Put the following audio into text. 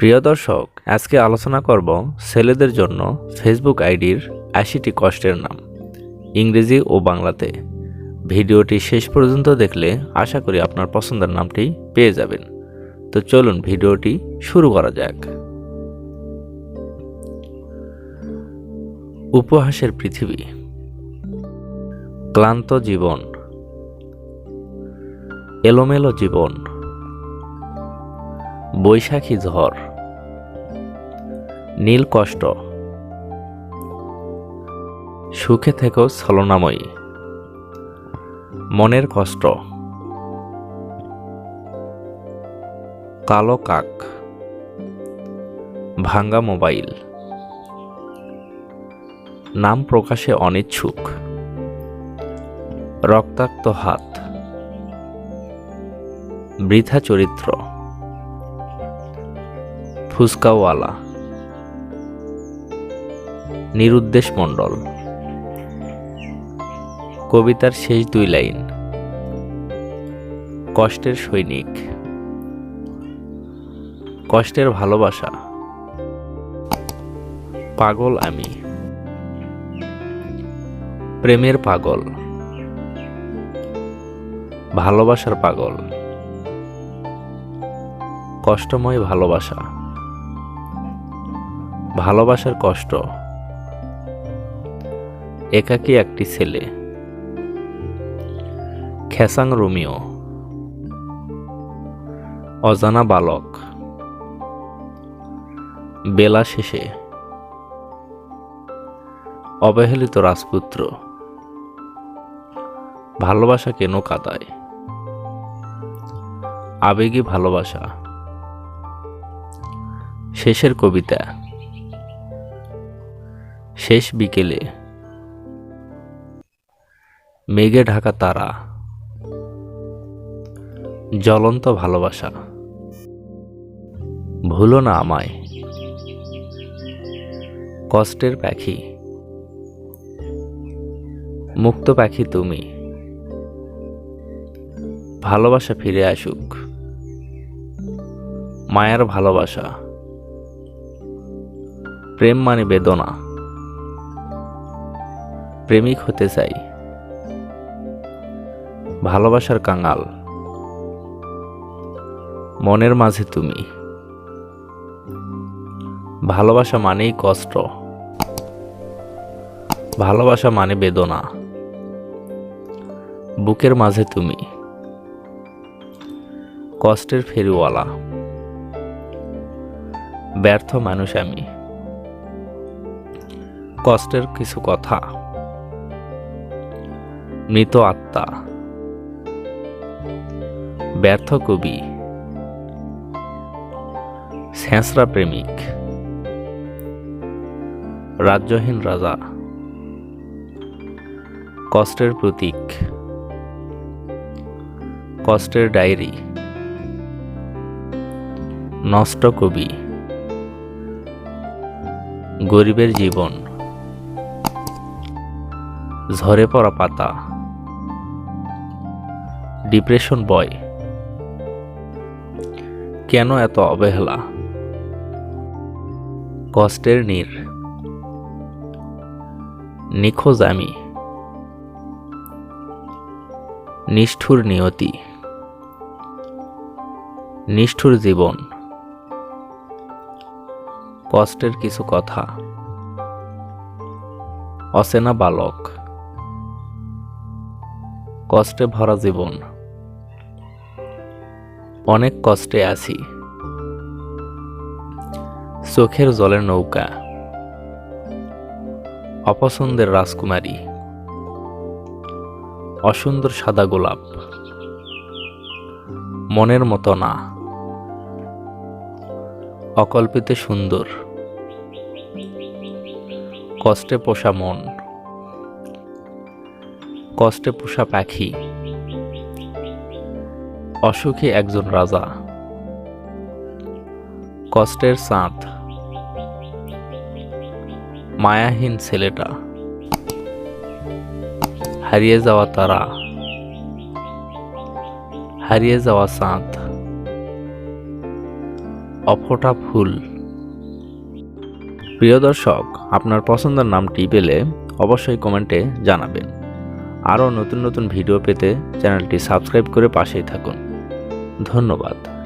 প্রিয় দর্শক, আজকে আলোচনা করব ছেলেদের জন্য ফেসবুক আইডির আশিটি কষ্টের নাম। ইংরেজি ও বাংলাতে। ভিডিওটি শেষ পর্যন্ত দেখলে আশা করি আপনার পছন্দের নামটি পেয়ে যাবেন। তো চলুন ভিডিওটি শুরু করা যাক। উপহাসের পৃথিবী। ক্লান্ত জীবন। এলোমেলো জীবন। বৈশাখী ঝড়। নীল কষ্ট। সুখে থেকেও ছলনাময়ী। মনের কষ্ট। কালো কাক। ভাঙ্গা মোবাইল। নাম প্রকাশে অনিচ্ছুক। রক্তাক্ত হাত। বৃথা চরিত্র। ফুসকাওয়ালা। নিরুদ্দেশ মণ্ডল। কবিতার শেষ দুই লাইন। কষ্টের সৈনিক। কষ্টের ভালোবাসা। পাগল আমি। প্রেমের পাগল। ভালোবাসার পাগল। কষ্টময় ভালোবাসা। ভালোবাসার কষ্ট। একাকী একটি ছেলে। খেসাং রোমিও। অজানা বালক। বেলা শেষে। অবহেলিত রাজপুত্র। ভালোবাসা কেন কাদায়? আবেগী ভালোবাসা। শেষের কবিতা। শেষ বিকেলে। মেঘে ঢাকা তারা। জ্বলন্ত ভালোবাসা। ভুলো না আমায়। কষ্টের পাখি। মুক্ত পাখি তুমি। ভালোবাসা ফিরে আসুক। মায়ার ভালোবাসা। প্রেম মানে বেদনা। প্রেমিক হতে চাই। ভালোবাসার কাঙাল। মনের মাঝে তুমি। ভালোবাসা মানেই কষ্ট। ভালোবাসা মানে বেদনা। বুকের মাঝে তুমি। কষ্টের ফেরিওয়ালা। ব্যর্থ মানুষ আমি। কষ্টের কিছু কথা। মৃত আত্মা। ব্যর্থ কবি। স্যাঁচরা প্রেমিক। রাজ্যহীন রাজা। কষ্টের প্রতীক। কষ্টের ডায়েরি। নষ্ট কবি। গরিবের জীবন। ঝরে পড়া পাতা। Depression boy. কেন এত অবহেলা? কষ্টের নীর। নিখোঁজ আমি। নিষ্ঠুর নিয়তি। নিষ্ঠুর জীবন। কষ্টের কিছু কথা। অচেনা বালক। কষ্টে ভরা জীবন। অনেক কষ্টে আছি। চোখের জলের নৌকা। অপছন্দের রাজকুমারী। অসুন্দর সাদা গোলাপ। মনের মতো না। অকল্পিতে সুন্দর। কষ্টে পোষা মন। কষ্টে পোষা পাখি। অসুখী একজন রাজা। কষ্টের চাঁদ মায়াহীন ছেলেটা। হারিয়ে যাওয়া তারা। হারিয়ে যাওয়া চাঁদ অফোটা ফুল। প্রিয় দর্শক, আপনার পছন্দের নামটি পেলে অবশ্যই কমেন্টে জানাবেন। আরও নতুন নতুন ভিডিও পেতে চ্যানেলটি সাবস্ক্রাইব করে পাশেই থাকুন। ধন্যবাদ।